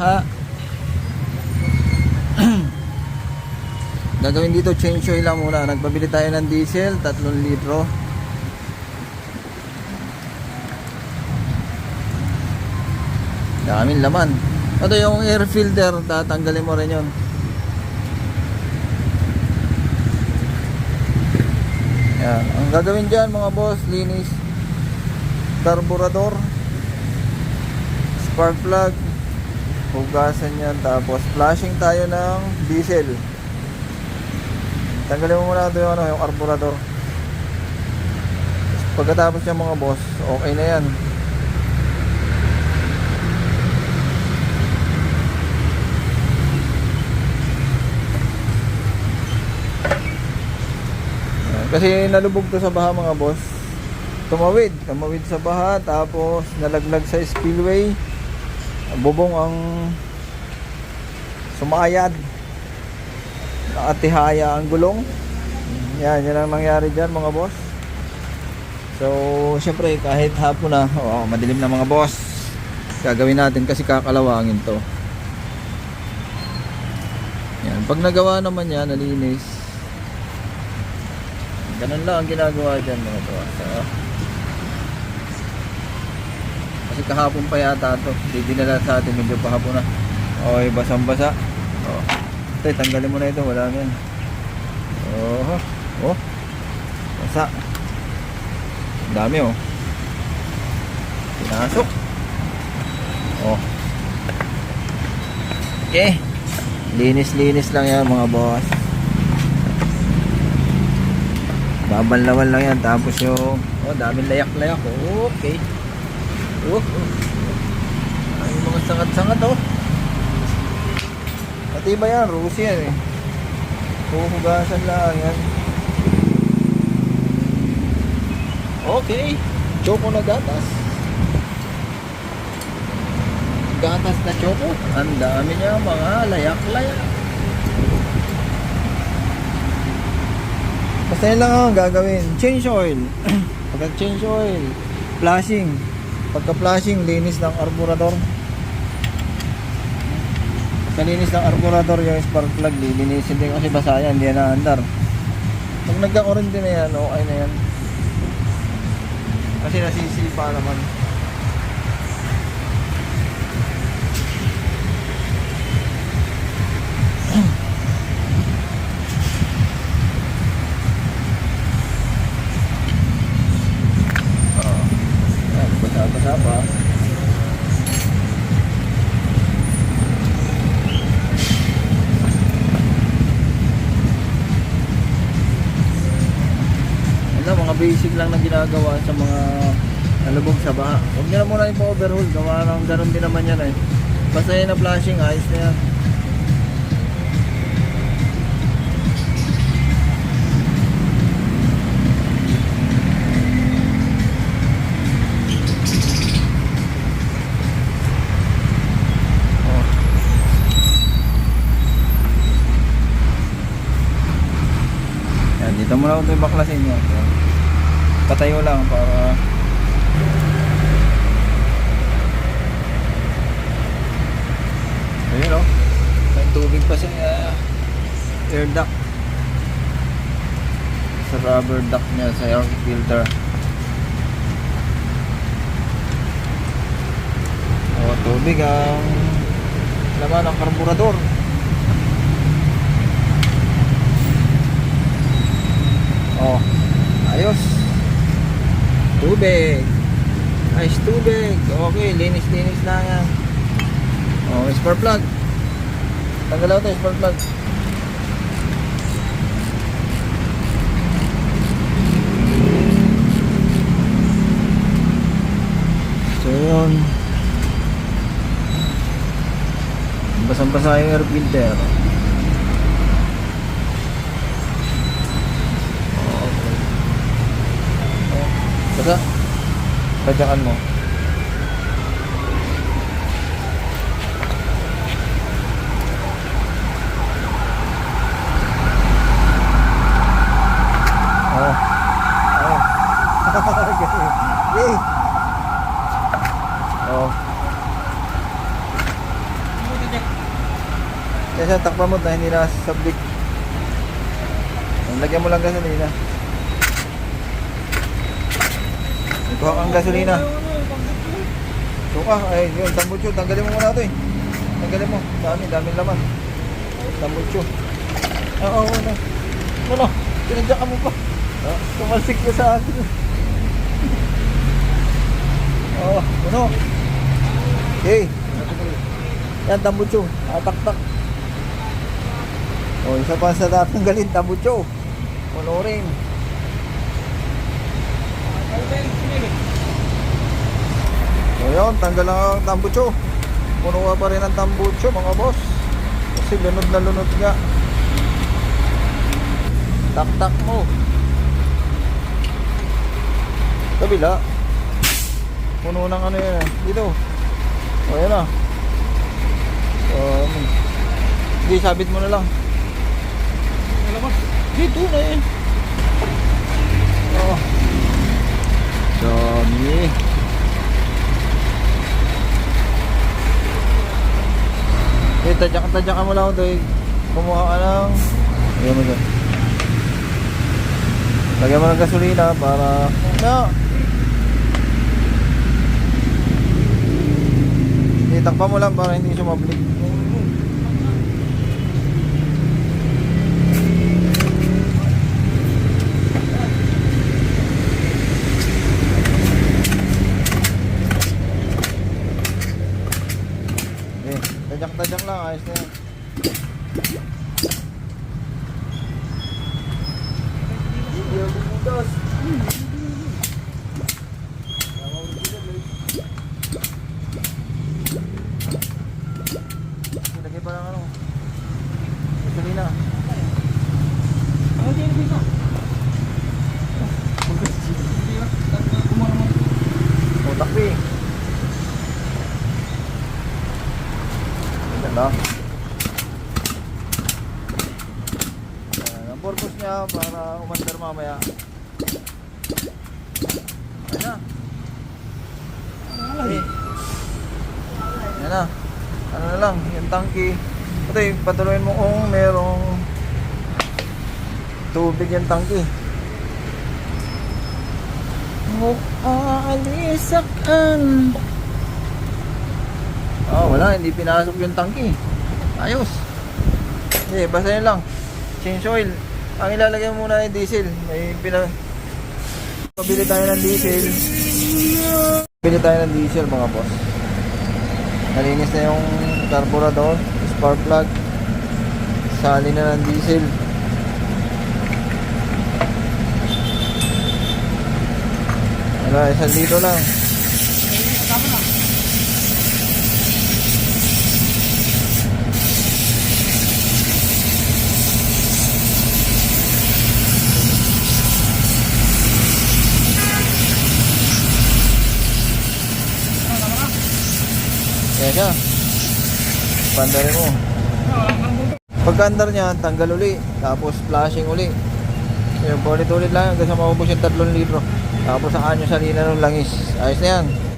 Ha? Gagawin dito change oil lang muna. Nagpabili tayo ng diesel, 3 litro. Daming laman. Ito yung air filter, tatanggalin mo rin yun. Yan. Ang gagawin dyan mga boss, linis carburetor spark plug hugasan yan. Tapos flashing tayo ng diesel. Tanggalin mo muna ito yung, ano, yung carburetor pagkatapos yung mga boss okay na yan. Kasi nalubog to sa baha mga boss. Tumawid. Tumawid sa baha tapos nalaglag sa spillway bubong ang sumayad. Nakatihaya ang gulong. Yan yan ang nangyari dyan mga boss. So syempre kahit hapon na oh, madilim na mga boss. Gagawin natin kasi kakalawangin to. Yan pag nagawa naman yan nalinis. Ganun lang ang ginagawa dyan mga boss oh. Kasi kahapon pa yata ito. Hindi dinala sa atin. Medyo pahapon na. Okay, basang-basa. Oh. Tay, tanggalin mo na ito. Wala na yan. Oh. Oh. Basa. Ang dami oh. Pinasok. Oh. Okay. Linis-linis lang yan mga boss. Babanlawan lang yan. Tapos yung... Oh, daming layak-layak. Okay. Oh. Ay, mga sangat-sangat oh. Pati ba yan? Rusi yan eh. Huhugasan lang yan. Okay. Choco na gatas. Gatas na choco. Ang dami niya mga layak-layak. Basta yun lang ang gagawin. Change oil. Pagka change oil. Flashing. Pagka flashing, linis ng carburetor. Pagka linis ng carburetor, yung spark plug, lilinisin din kasi basa yan, hindi yan naandar. Pag nagka-orange na yan, okay na yan. Kasi nasisipa naman. Oo. Ayan, basa-basa pa. Ano, mga basic lang na ginagawa sa mga nalubog sa baha. Huwag nyo na muna ipa-overhaul. Gawa ng ganun din naman yan eh. Basta yun na flashing, ayos na yan. Oh. Dito muna ako ito baklasin nyo. Patayo lang para Ayun o. May tubig pa siya. ah, air duct. Sa rubber duct niya sa air filter. O, tubig ang laman ng karburador. Oh, ayos. Tubig. Ayos tubig. Okay, linis-linis na yan. Oh, spark plug. Tanggal ako tayo, spark plug. So, yun. Basang-basa yung air filter. Okay. Oh, basa. Sadyakan mo. Oh. Oh. Yay. Oh. Kaya takpan mo na hindi na sablik. Lagyan mo lang gasolina. Kuha kang gasolina. Suka, ay yun, tambucho. Tanggalin mo muna ito eh. Tanggalin mo. Dami, dami laman. Tambucho. Oo, oo, na. Ano? Pinadya ka mo pa. Ah, tumalsik ka sa akin. Oo, ano? Okay. Yan, tambucho. Atak-tak. O, isa pa sa tatanggalin, tambucho. Puno rin. So yun, tanggal lang ang tambucho. Puno ka pa rin ang tambucho mga boss. Kasi lunod na lunod nga. Tak-tak mo. Kabila. Puno ng ano yan. eh. Dito. O yan na. So, ano. Hindi, sabit mo na lang. Dito na eh. Oh. Dami. Eh, tadyak tadyak ka mo lang eh. Kumuha ka lang. Lagyan mo dyan. Lagyan mo ng gasolina para... No! Itakpa mo lang para hindi sumablik. Eh, tadyak-tadyak lang, ayos na yan. Lagay pa lang ano. Gasolina. Oh, takbi. Ayan na. Ayan, ang purpose niya para umandar mamaya. Ayan na. Eh. Ayan na. Ano na lang, yung tangki. Ito eh, patuloyin mo kung merong tubig yung tangki. Huwag aalisakan. Oh, wala, hindi pinasok yung tangki. Ayos. Hindi, basta yun lang. Change oil. Ang ilalagay muna ay diesel. May pina... Pabili tayo ng diesel. Pabili tayo ng diesel mga boss. Nalinis na yung carburetor, spark plug. Sali na ng diesel. Wala, isang dito lang. Siya. Pandarin mo. Pagka-andar niya, tanggal uli. Tapos flashing uli. Yung ulit-ulit lang hanggang sa maubos yung 3 litro. Tapos saan yung salina ng langis. Ayos na yan.